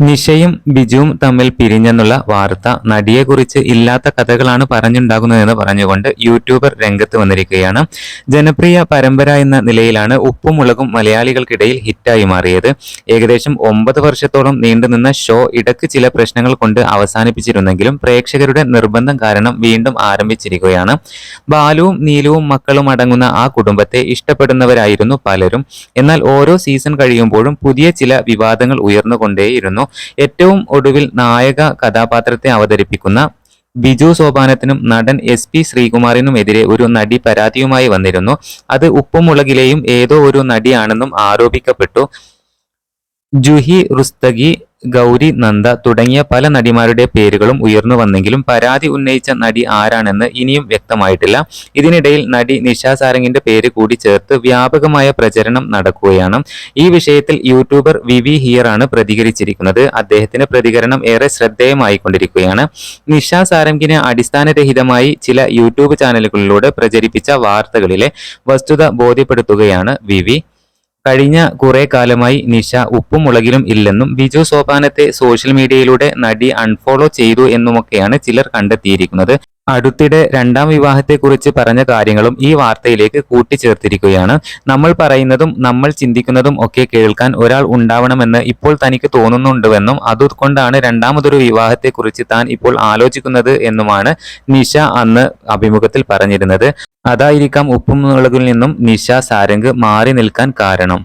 നിഷയും ബിജുവും തമ്മിൽ പിരിഞ്ഞെന്നുള്ള വാർത്ത നടിയെ കുറിച്ച് ഇല്ലാത്ത കഥകളാണ് പറഞ്ഞുണ്ടാകുന്നതെന്ന് പറഞ്ഞുകൊണ്ട് യൂട്യൂബർ രംഗത്ത് വന്നിരിക്കുകയാണ്. ജനപ്രിയ പരമ്പര എന്ന നിലയിലാണ് ഉപ്പും മുളകും മലയാളികൾക്കിടയിൽ ഹിറ്റായി മാറിയത്. ഏകദേശം ഒമ്പത് വർഷത്തോളം നീണ്ടുനിന്ന ഷോ ഇടയ്ക്ക് ചില പ്രശ്നങ്ങൾ കൊണ്ട് അവസാനിപ്പിച്ചിരുന്നെങ്കിലും പ്രേക്ഷകരുടെ നിർബന്ധം കാരണം വീണ്ടും ആരംഭിച്ചിരിക്കുകയാണ്. ബാലുവും നീലുവും മക്കളും അടങ്ങുന്ന ആ കുടുംബത്തെ ഇഷ്ടപ്പെടുന്നവരായിരുന്നു പലരും. എന്നാൽ ഓരോ സീസൺ കഴിയുമ്പോഴും പുതിയ ചില വിവാദങ്ങൾ ഉയർന്നുകൊണ്ടേയിരുന്നു. ഏറ്റവും ഒടുവിൽ നായക കഥാപാത്രത്തെ അവതരിപ്പിക്കുന്ന ബിജു സോപാനത്തിനും നടൻ എസ് പി ശ്രീകുമാറിനുമെതിരെ ഒരു നടി പരാതിയുമായി വന്നിരുന്നു. അത് ഉപ്പുമുളകിലെയും ഏതോ ഒരു നടിയാണെന്നും ആരോപിക്കപ്പെട്ടു. ജുഹി റുസ്തഗി ഗൗരി നന്ദ തുടങ്ങിയ പല നടിമാരുടെ പേരുകളും ഉയർന്നു വന്നെങ്കിലും പരാതി ഉന്നയിച്ച നടി ആരാണെന്ന് ഇനിയും വ്യക്തമായിട്ടില്ല. ഇതിനിടയിൽ നടി നിഷ സാരംഗിന്റെ പേര് കൂടി ചേർത്ത് വ്യാപകമായ പ്രചരണം നടക്കുകയാണ്. ഈ വിഷയത്തിൽ യൂട്യൂബർ വിവി ഹിയർ ആണ് പ്രതികരിച്ചിരിക്കുന്നത്. അദ്ദേഹത്തിന്റെ പ്രതികരണം ഏറെ ശ്രദ്ധേയമായിക്കൊണ്ടിരിക്കുകയാണ്. നിഷ സാരംഗിനെ അടിസ്ഥാനരഹിതമായി ചില യൂട്യൂബ് ചാനലുകളിലൂടെ പ്രചരിപ്പിച്ച വാർത്തകളിലെ വസ്തുത ബോധ്യപ്പെടുത്തുകയാണ് വിവി. കഴിഞ്ഞ കുറെ കാലമായി നിഷ ഉപ്പും മുളകിലും ഇല്ലെന്നും ബിജു സോപാനത്തെ സോഷ്യൽ മീഡിയയിലൂടെ നടി അൺഫോളോ ചെയ്തു എന്നുമൊക്കെയാണ് ചിലർ കണ്ടെത്തിയിരിക്കുന്നത്. അടുത്തിടെ രണ്ടാം വിവാഹത്തെക്കുറിച്ച് പറഞ്ഞ കാര്യങ്ങളും ഈ വാർത്തയിലേക്ക് കൂട്ടിച്ചേർത്തിരിക്കുകയാണ്. നമ്മൾ പറയുന്നതും നമ്മൾ ചിന്തിക്കുന്നതും ഒക്കെ കേൾക്കാൻ ഒരാൾ ഉണ്ടാവണമെന്ന് ഇപ്പോൾ തനിക്ക് തോന്നുന്നുണ്ടുവെന്നും അതുകൊണ്ടാണ് രണ്ടാമതൊരു വിവാഹത്തെക്കുറിച്ച് താൻ ഇപ്പോൾ ആലോചിക്കുന്നത് എന്നുമാണ് നിഷ അന്ന് അഭിമുഖത്തിൽ പറഞ്ഞിരുന്നത്. അതായിരിക്കാം ഉപ്പും മുളകിൽ നിന്നും നിശ സാരംഗ് മാറി നിൽക്കാൻ കാരണം.